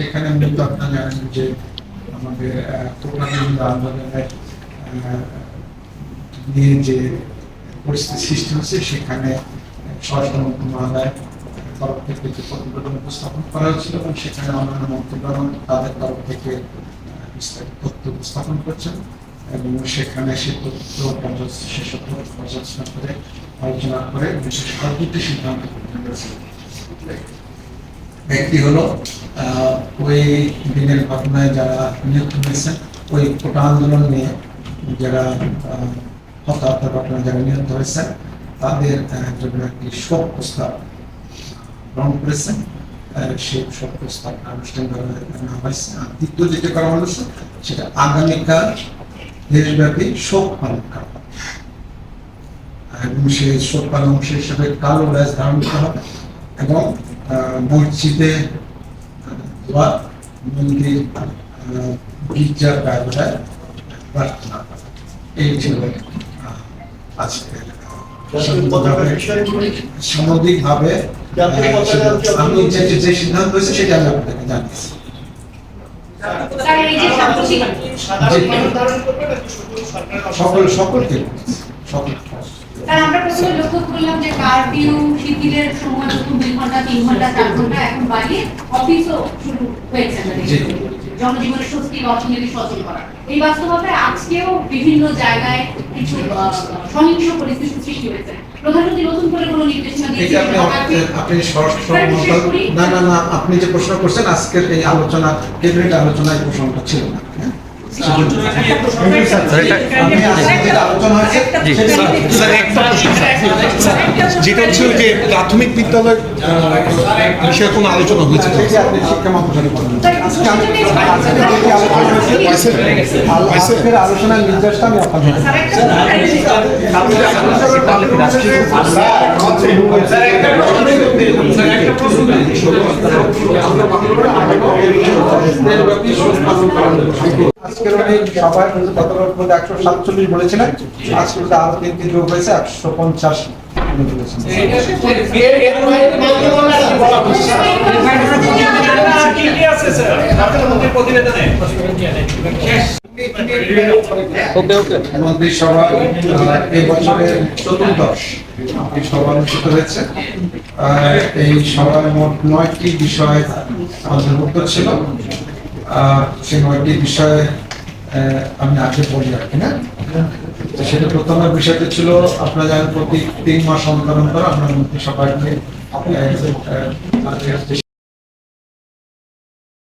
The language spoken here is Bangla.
সেখানে মূলত আপনারা জানেন যে আমাদের প্রোগ্রামিং আন্দোলনের নিয়ে যে পরিস্থিতি সৃষ্টি হচ্ছে, সেখানে স্বরাষ্ট্র মন্ত্রণালয় তরফ থেকে যে প্রতিবেদন উপস্থাপন করা হয়েছিল এবং সেখানে অন্যান্য মন্ত্রীগণ তাদের তরফ থেকে বিস্তারিত তথ্য উপস্থাপন করছেন এবং সেখানে সে তথ্য সেসব তথ্য পর্যালোচনা করে আলোচনা করে বিশেষ করে দুটি সিদ্ধান্ত একটি হলো ওই দিনের ঘটনায় যারা নিহত হয়েছেন ওই কোটা আন্দোলন নিয়ে যারা হতাহতের ঘটনায় যারা নিহত হয়েছেন তাদের জন্য একটি শোক প্রস্তাব গ্রহণ করেছেন সেই শোক প্রস্তাব আনুষ্ঠানিকভাবে দ্বিতীয় যেটা করা হয়েছে সেটা আগামীকাল দেশব্যাপী শোক পালন করা। এবং সেই শোক পালন হিসেবে কালো ব্যাস ধারণ করা হবে। এবং মসজিদে দোয়া মন্দির গির্জার ব্যবহার প্রার্থনা। এই ছিল আহ, আজকের সামগ্রিকভাবে আমি যে সিদ্ধান্ত হয়েছে সেটা আমি আপনাকে জানিয়েছি। সকল সকলকে সকল আমরা প্রথমে লক্ষ্য করলাম যে কারফিউ শিথিলের সময় প্রথম দুই ঘণ্টা তিন ঘণ্টা চার ঘণ্টা এখন বাড়িয়ে অফিসও শুরু হয়েছে আমাদের। জনজীবনের স্বস্তি অর্থনীতি সচল করা এই বাস্তবতায় আজকেও বিভিন্ন জায়গায় কিছু সহিংস পরিস্থিতি সৃষ্টি হয়েছে। প্রধানমন্ত্রী নতুন করে কোনো নির্দেশনা আপনি না না না আপনি যে প্রশ্ন করছেন আজকের এই আলোচনা ক্যাবিনেট আলোচনায় এই প্রশ্নটা ছিল না হ্যাঁ? আলোচনা হয়েছে যেটা হচ্ছে ওই যে প্রাথমিক বিদ্যালয় বিষয়ে কোনো আলোচনা হয়েছে আল- আজকের আলোচনার নির্দেশটা আমি আপনাকে স্যার, একটা- আজকের অনেক সবাই কিন্তু গতকাল একশো সাতচল্লিশ বলেছিলেন। আজকে কিন্তু আরও তিনটি যোগ হয়েছে একশো পঞ্চাশ। মন্ত্রিসভা আহ, এই বছরের চতুর্দশ সভা অনুষ্ঠিত হয়েছে। এই সভার মোট নয়টি বিষয় অন্তর্ভুক্ত ছিল। সেই নয়টি বিষয়ে আমি আগে বলি আর কি, না? সেটা প্রথমে বিষয়টি ছিল, আপনারা প্রতি তিন মাস অন্তর অন্তর আপনার মধ্যে সবাই